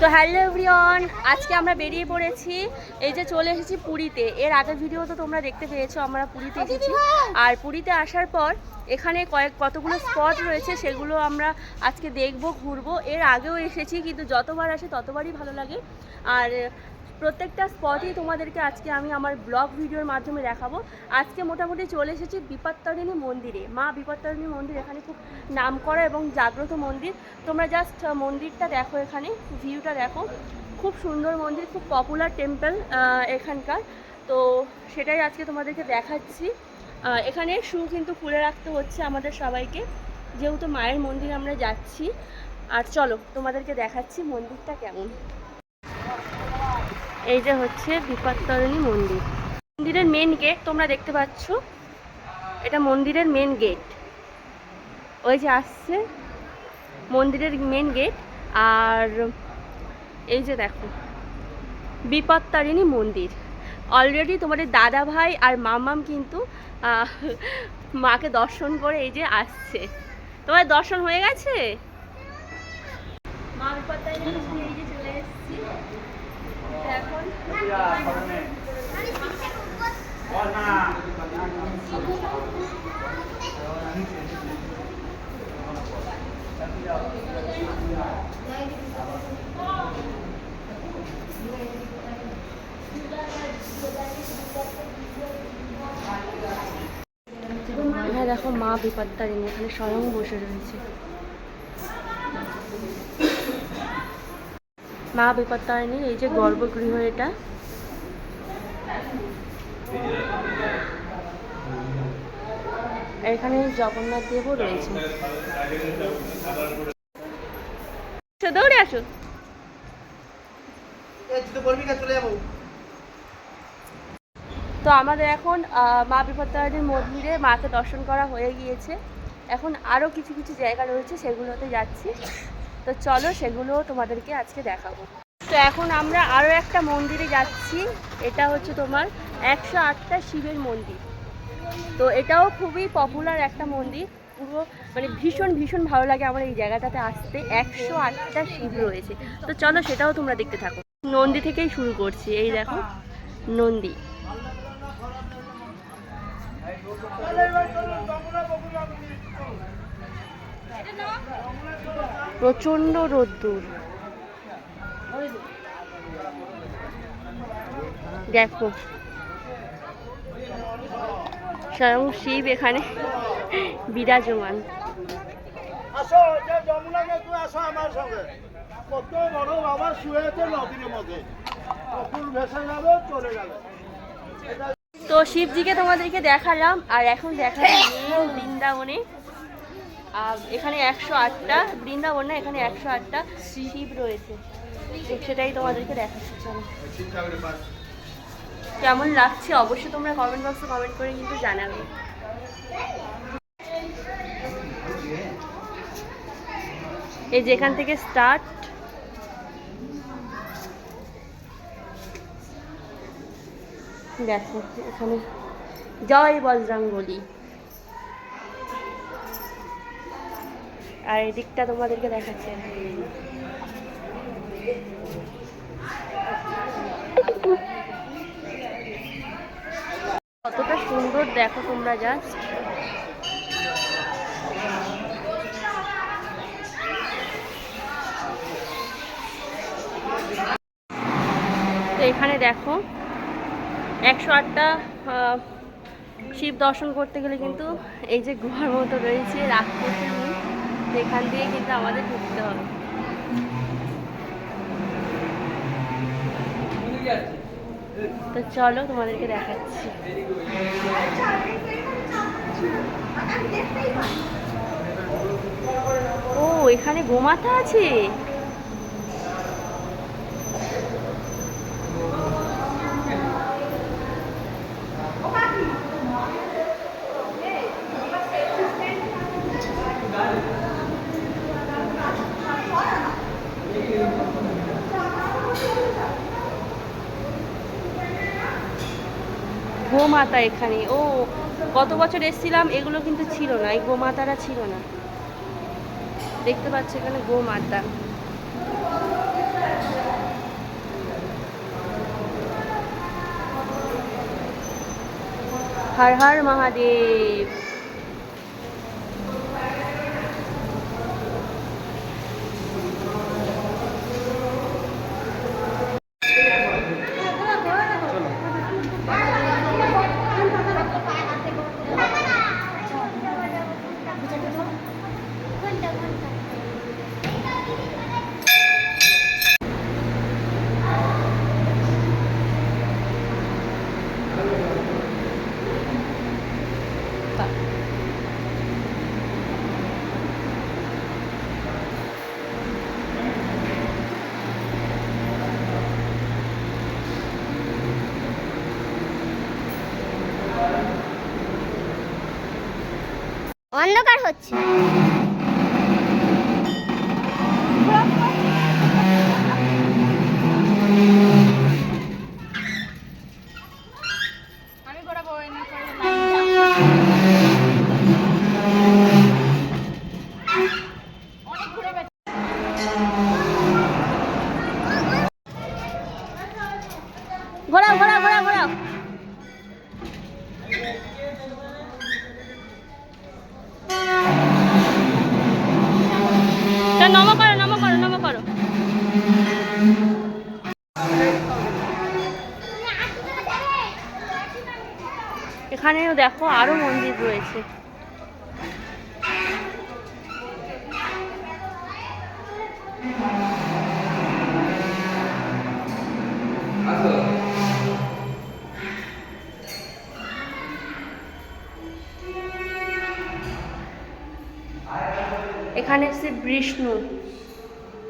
তো hello everyone আজকে আমরা বেরিয়ে পড়েছি। এই যে চলে এসেছি পুরীতে। এর আগের ভিডিও তো তোমরা দেখতে পেয়েছ আমরা পুরীতে এসেছি। আর পুরীতে আসার পর এখানে কয়েক কতগুলো স্পট রয়েছে সেগুলো আমরা আজকে দেখব ঘুরবো। এর আগেও এসেছি কিন্তু যতবার আসে ততবারই ভালো লাগে। আর প্রত্যেকটা স্পটই তোমাদেরকে আজকে আমি আমার ব্লগ ভিডিওর মাধ্যমে দেখাবো। আজকে মোটামুটি চলে এসেছি বিপত্তারিণী মন্দিরে। মা বিপত্তারিণী মন্দির এখানে খুব নামকরা এবং জাগ্রত মন্দির। তোমরা জাস্ট মন্দিরটা দেখো এখানে ভিউটা দেখো। খুব সুন্দর মন্দির, খুব পপুলার টেম্পল এখানকার। তো সেটাই আজকে তোমাদেরকে দেখাচ্ছি। এখানে শু কিন্তু খুলে রাখতে হচ্ছে আমাদের সবাইকে। যেহেতু মায়ের মন্দির আমরা যাচ্ছি। আর চলো তোমাদেরকে দেখাচ্ছি মন্দিরটা কেমন। এই যে হচ্ছে বিপত্তারিণী মন্দির। মন্দিরের মেন গেট তোমরা দেখতে পাচ্ছ। এটা মন্দিরের মেন গেট ওই যে আসছে মন্দিরের মেন গেট আর এই যে দেখো বিপত্তারিণী মন্দির। অলরেডি তোমাদের দাদা ভাই আর মামাম কিন্তু মাকে দর্শন করে এই যে আসছে। তোমার দর্শন হয়ে গেছে? মা বিপত্তারিণী মন্দির এই যে চলে এসেছি এখন এখানে দেখো মা বিপত্তারিণী এখানে স্বয়ং বসে রয়েছে। মা বিপত্তারিণীর এই যে গর্ভগৃহ এটা। এখানে জগন্নাথ দেবও রয়েছে। দৌড়ে আসো। তো আমাদের এখন মা বিপত্তারিণীর মন্দিরে মাকে দর্শন করা হয়ে গিয়েছে। এখন আরও কিছু কিছু জায়গা রয়েছে সেগুলোতে যাচ্ছি। তো চলো সেগুলো তোমাদেরকে আজকে দেখাবো। তো এখন আমরা আরও একটা মন্দিরে যাচ্ছি। এটা হচ্ছে তোমার একশো আটটা শিবের মন্দির। তো এটাও খুবই পপুলার একটা মন্দির। পুরো মানে ভীষণ ভীষণ ভালো লাগে আমার এই জায়গাটাতে আসতে। একশো আটটা শিব রয়েছে। তো চলো সেটাও তোমরা দেখতে থাকো। নন্দী থেকেই শুরু করছি। এই দেখো, নন্দী। প্রচণ্ড রোদ্দুর। দেখো। স্বয়ং শিব এখানে বিরাজমান। আসো যমুনাকে তুই আসো আমার সঙ্গে। কত বড় বাবা শুয়েছে নদীর মধ্যে। কপুর ভেসে যাবে চলে যাবে। তো শিবজিকে তোমাদেরকে দেখালাম আর এখন দেখালাম বৃন্দাবনে। এখানে একশো আটটা, বৃন্দাবন না, এখানে একশো আটটা শিব রয়েছে। সেটাই তোমাদেরকে দেখাচ্ছি, চলো। কেমন লাগছে অবশ্যই তোমরা কমেন্ট বক্সে কমেন্ট করে কিন্তু জানাবে। এই যেখান থেকে স্টার্ট দেখো, এখানে জয় বজরাঙ্গলি আর এদিকটা তোমাদেরকে দেখাচ্ছে কতটা সুন্দর দেখো তোমরা জাস্ট তো এখানে দেখো, একশো আটটা শিব দর্শন করতে গেলে কিন্তু এই যে গুহার মতো রয়েছে রাক্ষসী মুখ এখান দিয়ে কিন্তু আমাদের ঢুকতে হবে। তো চলো তোমাদেরকে দেখাচ্ছি। ও এখানে গোমাতা আছে? গোমাতা এখানে। ও গত বছর এসেছিলাম, এগুলো কিন্তু ছিল না, এই গোমাতারা ছিল না। দেখতে পাচ্ছি এখানে গোমাতা। হর হর মহাদেব। হচ্ছে এখানেও দেখো আরও মন্দির রয়েছে। এখানে শ্রী বিষ্ণু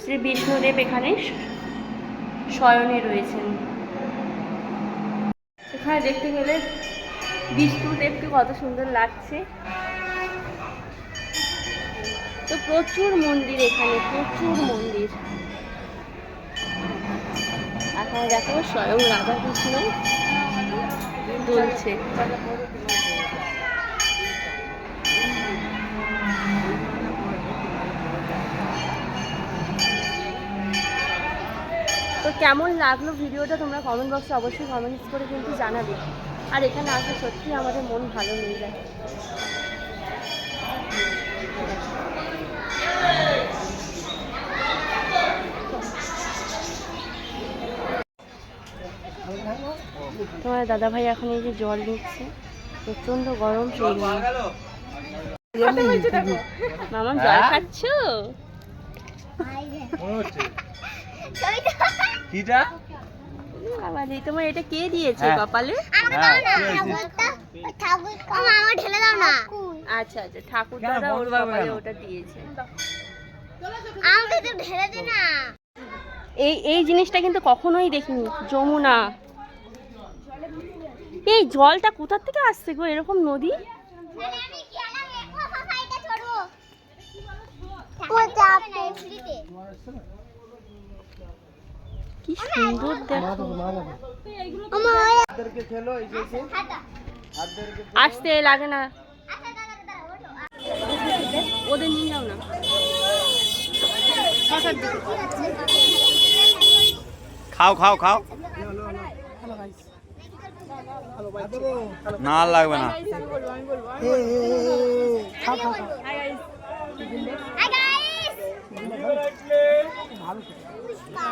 শ্রী বিষ্ণুদেব এখানে শয়নে রয়েছেন। এখানে দেখতে গেলে বিষ্ণুদেবকে কত সুন্দর লাগছে। তো প্রচুর মন্দির এখানে, প্রচুর মন্দির। এখানে দেখো স্বয়ং রাধাকৃষ্ণ দুলছে। তো কেমন লাগল ভিডিওটা তোমরা কমেন্ট বক্সে অবশ্যই কমেন্টস করে কিন্তু জানাবে। আর এখানে আসলে সত্যি আমাদের মন ভালো হয়ে যায়। তোমার দাদা ভাই এখন এই যে জল নিচ্ছে প্রচণ্ড গরম সেই মামা জল খাচ্ছ? কিটা? আমাদের তোমার এটা কে দিয়েছে হ্যাঁ। কপালে? ঠাকুরটা আমার ঢেলে দাও না। আচ্ছা আচ্ছা ঠাকুর দাদা ওর কপালে ওটা দিয়েছে। আমাকে তো ঢেলে দে না। এই এই জিনিসটা কিন্তু কখনোই দেখিনি যমুনা। এই জলটা কোথা থেকে আসছে গো এরকম নদী? ও কি সুন্দর দেখো। আসতে লাগে না। ওদের নিয়ে যাও না। খাও খাও খাও। না লাগবে না। Hi guys